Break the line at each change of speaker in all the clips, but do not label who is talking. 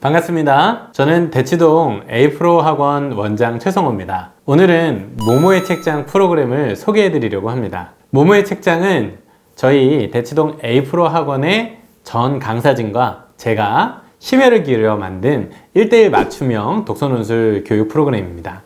반갑습니다. 저는 대치동 A프로 학원 원장 최성호입니다. 오늘은 모모의 책장 프로그램을 소개해 드리려고 합니다. 모모의 책장은 저희 대치동 A프로 학원의 전 강사진과 제가 심혈을 기울여 만든 1대1 맞춤형 독서논술 교육 프로그램입니다.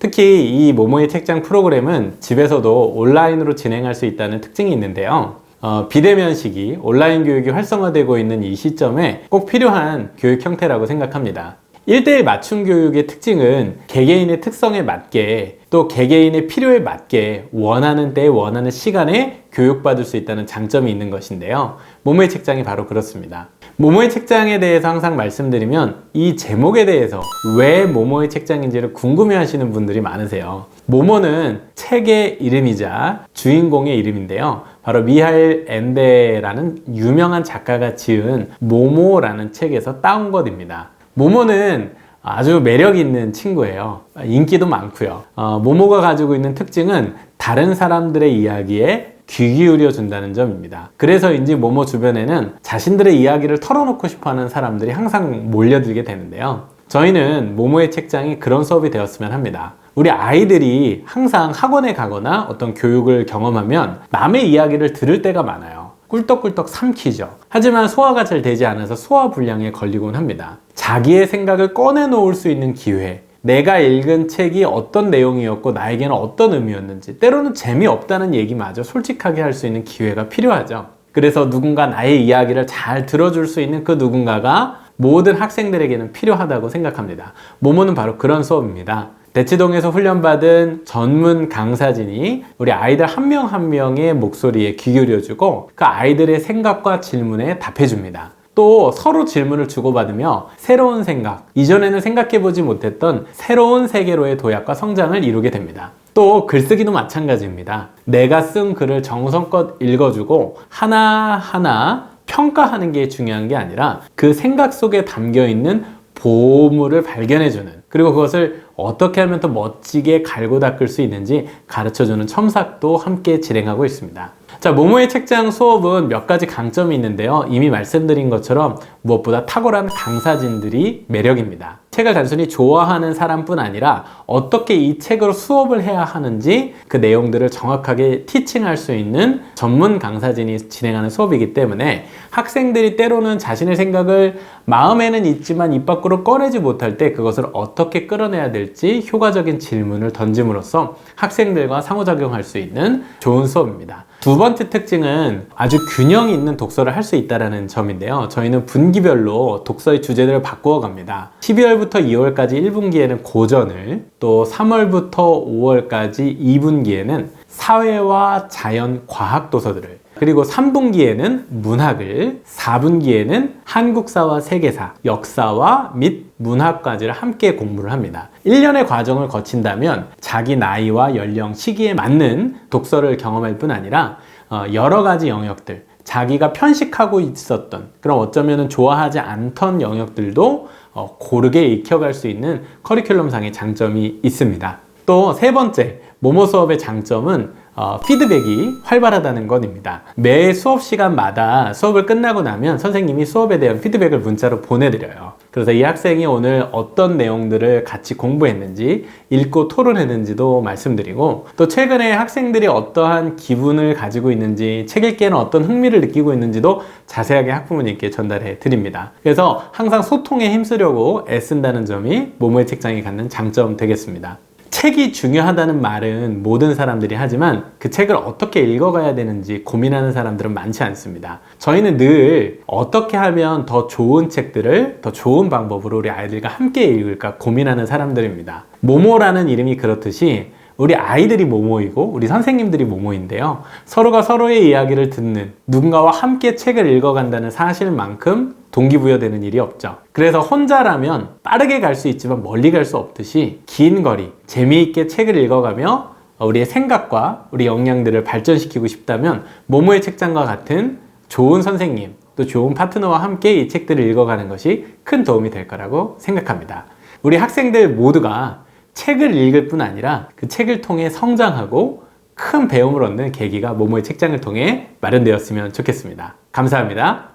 특히 이 모모의 책장 프로그램은 집에서도 온라인으로 진행할 수 있다는 특징이 있는데요. 어, 비대면 시기, 온라인 교육이 활성화되고 있는 이 시점에 꼭 필요한 교육 형태라고 생각합니다. 1대1 맞춤 교육의 특징은 개개인의 특성에 맞게 또 개개인의 필요에 맞게 원하는 때 원하는 시간에 교육받을 수 있다는 장점이 있는 것인데요. 모모의 책장이 바로 그렇습니다. 모모의 책장에 대해서 항상 말씀드리면 이 제목에 대해서 왜 모모의 책장인지를 궁금해 하시는 분들이 많으세요. 모모는 책의 이름이자 주인공의 이름인데요. 바로 미하일 엔데라는 유명한 작가가 지은 모모라는 책에서 따온 것입니다. 모모는 아주 매력 있는 친구예요. 인기도 많고요. 어, 모모가 가지고 있는 특징은 다른 사람들의 이야기에 귀 기울여 준다는 점입니다. 그래서인지 모모 주변에는 자신들의 이야기를 털어놓고 싶어 하는 사람들이 항상 몰려들게 되는데요. 저희는 모모의 책장이 그런 수업이 되었으면 합니다. 우리 아이들이 항상 학원에 가거나 어떤 교육을 경험하면 남의 이야기를 들을 때가 많아요. 꿀떡꿀떡 삼키죠. 하지만 소화가 잘 되지 않아서 소화 불량에 걸리곤 합니다. 자기의 생각을 꺼내놓을 수 있는 기회. 내가 읽은 책이 어떤 내용이었고 나에게는 어떤 의미였는지 때로는 재미없다는 얘기마저 솔직하게 할 수 있는 기회가 필요하죠. 그래서 누군가 나의 이야기를 잘 들어줄 수 있는 그 누군가가 모든 학생들에게는 필요하다고 생각합니다. 모모는 바로 그런 수업입니다. 대치동에서 훈련받은 전문 강사진이 우리 아이들 한 명 한 명의 목소리에 귀 기울여주고 그 아이들의 생각과 질문에 답해줍니다. 또 서로 질문을 주고받으며 새로운 생각, 이전에는 생각해보지 못했던 새로운 세계로의 도약과 성장을 이루게 됩니다. 또 글쓰기도 마찬가지입니다. 내가 쓴 글을 정성껏 읽어주고 하나하나 평가하는 게 중요한 게 아니라 그 생각 속에 담겨 있는 보물을 발견해주는 그리고 그것을 어떻게 하면 더 멋지게 갈고 닦을 수 있는지 가르쳐주는 첨삭도 함께 진행하고 있습니다. 자, 모모의 책장 수업은 몇 가지 강점이 있는데요. 이미 말씀드린 것처럼 무엇보다 탁월한 강사진들이 매력입니다. 책을 단순히 좋아하는 사람뿐 아니라 어떻게 이 책으로 수업을 해야 하는지 그 내용들을 정확하게 티칭할 수 있는 전문 강사진이 진행하는 수업이기 때문에 학생들이 때로는 자신의 생각을 마음에는 있지만 입 밖으로 꺼내지 못할 때 그것을 어떻게 끌어내야 될지 효과적인 질문을 던짐으로써 학생들과 상호작용할 수 있는 좋은 수업입니다. 두 번째 특징은 아주 균형 있는 독서를 할 수 있다는 점인데요. 저희는 분기별로 독서의 주제들을 바꾸어 갑니다. 12월부터 2월까지 1분기에는 고전을, 또 3월부터 5월까지 2분기에는 사회와 자연, 과학 도서들을, 그리고 3분기에는 문학을, 4분기에는 한국사와 세계사, 역사와 및 문학까지를 함께 공부를 합니다. 1년의 과정을 거친다면 자기 나이와 연령, 시기에 맞는 독서를 경험할 뿐 아니라 어, 여러 가지 영역들, 자기가 편식하고 있었던, 그럼 어쩌면 좋아하지 않던 영역들도 어, 고르게 익혀갈 수 있는 커리큘럼상의 장점이 있습니다. 또 세 번째, 모모 수업의 장점은 어, 피드백이 활발하다는 것입니다. 매 수업 시간마다 수업을 끝나고 나면 선생님이 수업에 대한 피드백을 문자로 보내드려요. 그래서 이 학생이 오늘 어떤 내용들을 같이 공부했는지, 읽고 토론했는지도 말씀드리고, 또 최근에 학생들이 어떠한 기분을 가지고 있는지, 책 읽기에는 어떤 흥미를 느끼고 있는지도 자세하게 학부모님께 전달해 드립니다. 그래서 항상 소통에 힘쓰려고 애쓴다는 점이 모모의 책장이 갖는 장점 되겠습니다. 책이 중요하다는 말은 모든 사람들이 하지만 그 책을 어떻게 읽어가야 되는지 고민하는 사람들은 많지 않습니다. 저희는 늘 어떻게 하면 더 좋은 책들을 더 좋은 방법으로 우리 아이들과 함께 읽을까 고민하는 사람들입니다. 모모라는 이름이 그렇듯이 우리 아이들이 모모이고 우리 선생님들이 모모인데요. 서로가 서로의 이야기를 듣는 누군가와 함께 책을 읽어간다는 사실만큼 동기부여되는 일이 없죠. 그래서 혼자라면 빠르게 갈 수 있지만 멀리 갈 수 없듯이 긴 거리 재미있게 책을 읽어가며 우리의 생각과 우리 역량들을 발전시키고 싶다면 모모의 책장과 같은 좋은 선생님 또 좋은 파트너와 함께 이 책들을 읽어가는 것이 큰 도움이 될 거라고 생각합니다. 우리 학생들 모두가 책을 읽을 뿐 아니라 그 책을 통해 성장하고 큰 배움을 얻는 계기가 모모의 책장을 통해 마련되었으면 좋겠습니다. 감사합니다.